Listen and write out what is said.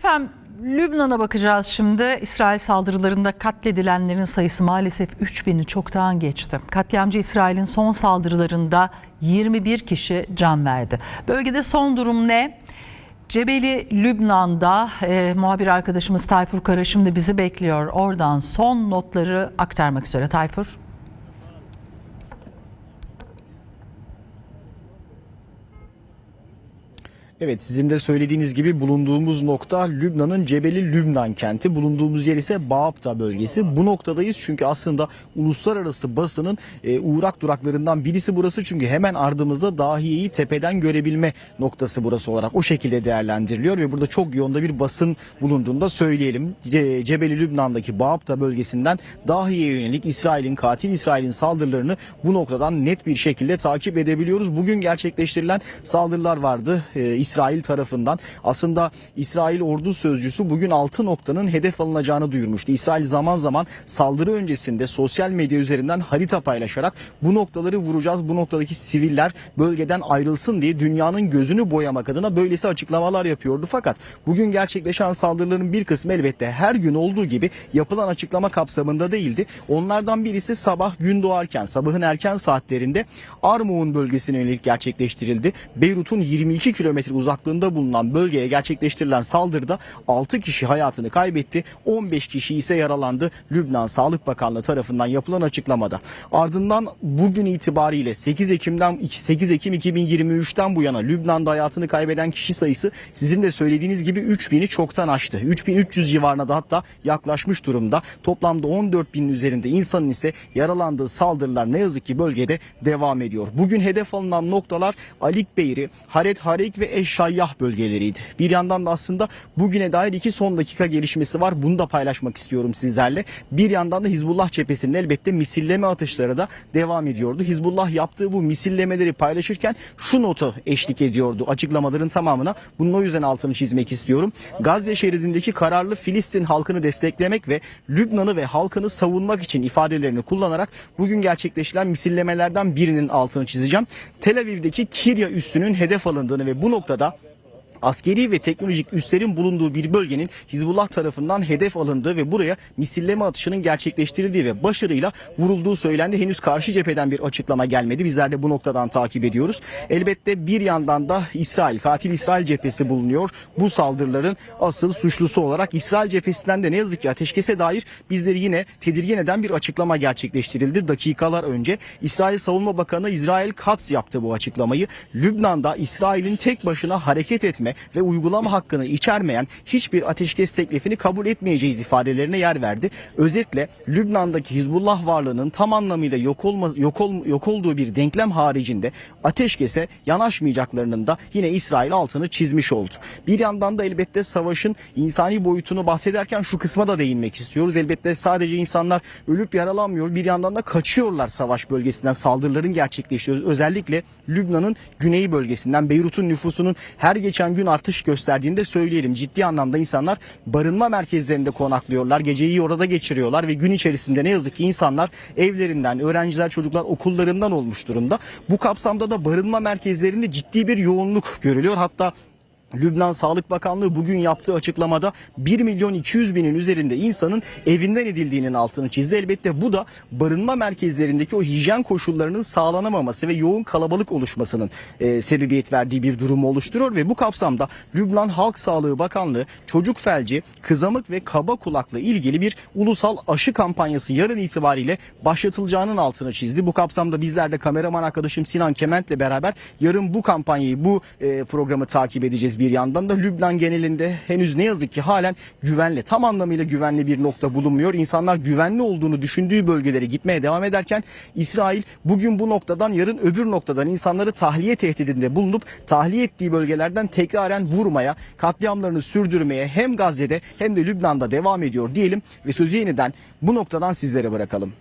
Efendim Lübnan'a bakacağız şimdi. İsrail saldırılarında katledilenlerin sayısı maalesef 3000'i çoktan geçti. Katliamcı İsrail'in son saldırılarında 21 kişi can verdi. Bölgede son durum ne? Cebeli Lübnan'da e, muhabir arkadaşımız Tayfur Kara şimdi bizi bekliyor. Oradan son notları aktarmak üzere Tayfur. Evet sizin de söylediğiniz gibi bulunduğumuz nokta Lübnan'ın Cebeli Lübnan kenti. Bulunduğumuz yer ise Baapta bölgesi. Bu noktadayız çünkü aslında uluslararası basının e, uğrak duraklarından birisi burası. Çünkü hemen ardımızda Dahiye'yi tepeden görebilme noktası burası olarak o şekilde değerlendiriliyor. Ve burada çok yoğunda bir basın bulunduğunu da söyleyelim. Ce, Cebeli Lübnan'daki Baapta bölgesinden Dahiye'ye yönelik İsrail'in katil İsrail'in saldırılarını bu noktadan net bir şekilde takip edebiliyoruz. Bugün gerçekleştirilen saldırılar vardı. E, İsrail tarafından. Aslında İsrail ordu sözcüsü bugün 6 noktanın hedef alınacağını duyurmuştu. İsrail zaman zaman saldırı öncesinde sosyal medya üzerinden harita paylaşarak bu noktaları vuracağız, bu noktadaki siviller bölgeden ayrılsın diye dünyanın gözünü boyamak adına böylesi açıklamalar yapıyordu. Fakat bugün gerçekleşen saldırıların bir kısmı elbette her gün olduğu gibi yapılan açıklama kapsamında değildi. Onlardan birisi sabah gün doğarken, sabahın erken saatlerinde Armavun bölgesine yönelik gerçekleştirildi. Beyrut'un 22 kilometre uzaklığında bulunan bölgeye gerçekleştirilen saldırıda 6 kişi hayatını kaybetti. 15 kişi ise yaralandı. Lübnan Sağlık Bakanlığı tarafından yapılan açıklamada. Ardından bugün itibariyle 8 Ekim'den 8 Ekim 2023'ten bu yana Lübnan'da hayatını kaybeden kişi sayısı sizin de söylediğiniz gibi 3000'i çoktan aştı. 3300 civarına da hatta yaklaşmış durumda. Toplamda 14 binin üzerinde insanın ise yaralandığı saldırılar ne yazık ki bölgede devam ediyor. Bugün hedef alınan noktalar Alik Beyri, Haret Harek ve Eşşayyah bölgeleriydi. Bir yandan da aslında bugüne dair iki son dakika gelişmesi var. Bunu da paylaşmak istiyorum sizlerle. Bir yandan da Hizbullah cephesinin elbette misilleme atışları da devam ediyordu. Hizbullah yaptığı bu misillemeleri paylaşırken şu notu eşlik ediyordu açıklamaların tamamına. Bunun o yüzden altını çizmek istiyorum. Gazze şeridindeki kararlı Filistin halkını desteklemek ve Lübnan'ı ve halkını savunmak için ifadelerini kullanarak bugün gerçekleşilen misillemelerden birinin altını çizeceğim. Tel Aviv'deki Kirya üssünün hedef alındığını ve bu ortada. Askeri ve teknolojik üslerin bulunduğu bir bölgenin Hizbullah tarafından hedef alındığı ve buraya misilleme atışının gerçekleştirildiği ve başarıyla vurulduğu söylendi. Henüz karşı cepheden bir açıklama gelmedi. Bizler de bu noktadan takip ediyoruz. Elbette bir yandan da İsrail, katil İsrail cephesi bulunuyor. Bu saldırıların asıl suçlusu olarak İsrail cephesinden de ne yazık ki ateşkese dair bizleri yine tedirgin eden bir açıklama gerçekleştirildi. Dakikalar önce İsrail Savunma Bakanı İsrail Katz yaptı bu açıklamayı. Lübnan'da İsrail'in tek başına hareket etme ve uygulama hakkını içermeyen hiçbir ateşkes teklifini kabul etmeyeceğiz ifadelerine yer verdi. Özetle Lübnan'daki Hizbullah varlığının tam anlamıyla yok, olma, yok, ol, yok olduğu bir denklem haricinde ateşkese yanaşmayacaklarının da yine İsrail altını çizmiş oldu. Bir yandan da elbette savaşın insani boyutunu bahsederken şu kısma da değinmek istiyoruz. Elbette sadece insanlar ölüp yaralanmıyor bir yandan da kaçıyorlar savaş bölgesinden saldırıların gerçekleşiyor. Özellikle Lübnan'ın güney bölgesinden Beyrut'un nüfusunun her geçen gün artış gösterdiğini de söyleyelim. Ciddi anlamda insanlar barınma merkezlerinde konaklıyorlar. Geceyi orada geçiriyorlar ve gün içerisinde ne yazık ki insanlar evlerinden, öğrenciler, çocuklar okullarından olmuş durumda. Bu kapsamda da barınma merkezlerinde ciddi bir yoğunluk görülüyor. Hatta Lübnan Sağlık Bakanlığı bugün yaptığı açıklamada 1 milyon 200 binin üzerinde insanın evinden edildiğinin altını çizdi. Elbette bu da barınma merkezlerindeki o hijyen koşullarının sağlanamaması ve yoğun kalabalık oluşmasının e, sebebiyet verdiği bir durumu oluşturuyor ve bu kapsamda Lübnan Halk Sağlığı Bakanlığı çocuk felci, kızamık ve kaba kulakla ilgili bir ulusal aşı kampanyası yarın itibariyle başlatılacağının altını çizdi. Bu kapsamda bizler de kameraman arkadaşım Sinan Kement'le beraber yarın bu kampanyayı, bu e, programı takip edeceğiz bir yandan da Lübnan genelinde henüz ne yazık ki halen güvenli, tam anlamıyla güvenli bir nokta bulunmuyor. İnsanlar güvenli olduğunu düşündüğü bölgelere gitmeye devam ederken İsrail bugün bu noktadan yarın öbür noktadan insanları tahliye tehdidinde bulunup tahliye ettiği bölgelerden tekraren vurmaya, katliamlarını sürdürmeye hem Gazze'de hem de Lübnan'da devam ediyor diyelim ve sözü yeniden bu noktadan sizlere bırakalım.